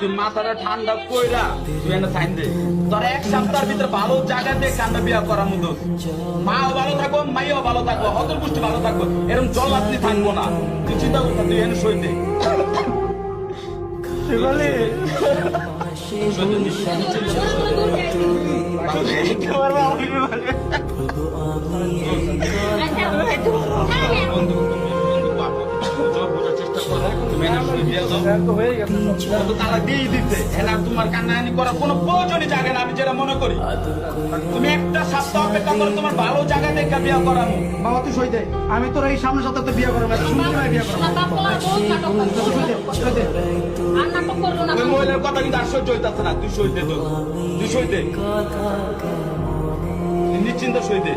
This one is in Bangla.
তুই মাথাটা ঠান্ডা কইরা তুই একটা সাইন দে। তোর এক সপ্তাহের ভিতরে ভালো জায়গা দিয়ে কান্না বিয়া করার মতো। মাও ভালো থাকব মাইও ভালো থাকব হতর পুষ্টি ভালো থাকব এরকম জল আপনি থাকব না। তুই চিন্তা করতে তুই এনে সই দে। শিবালি সই দে, তোমার বাবা তোমার কান্নাকানি করার কোনো জাগে না আমি যেটা মনে করি তুমি একটা করো জায়গা বাবা তুই সই দে আমি তোর এই সামনে সপ্তাহে বিয়ে ওই মহিলার কথা কিন্তু সহ্য হইতাছে না তুই সই দে তো তুই সই দে নিশ্চিন্ত সই দে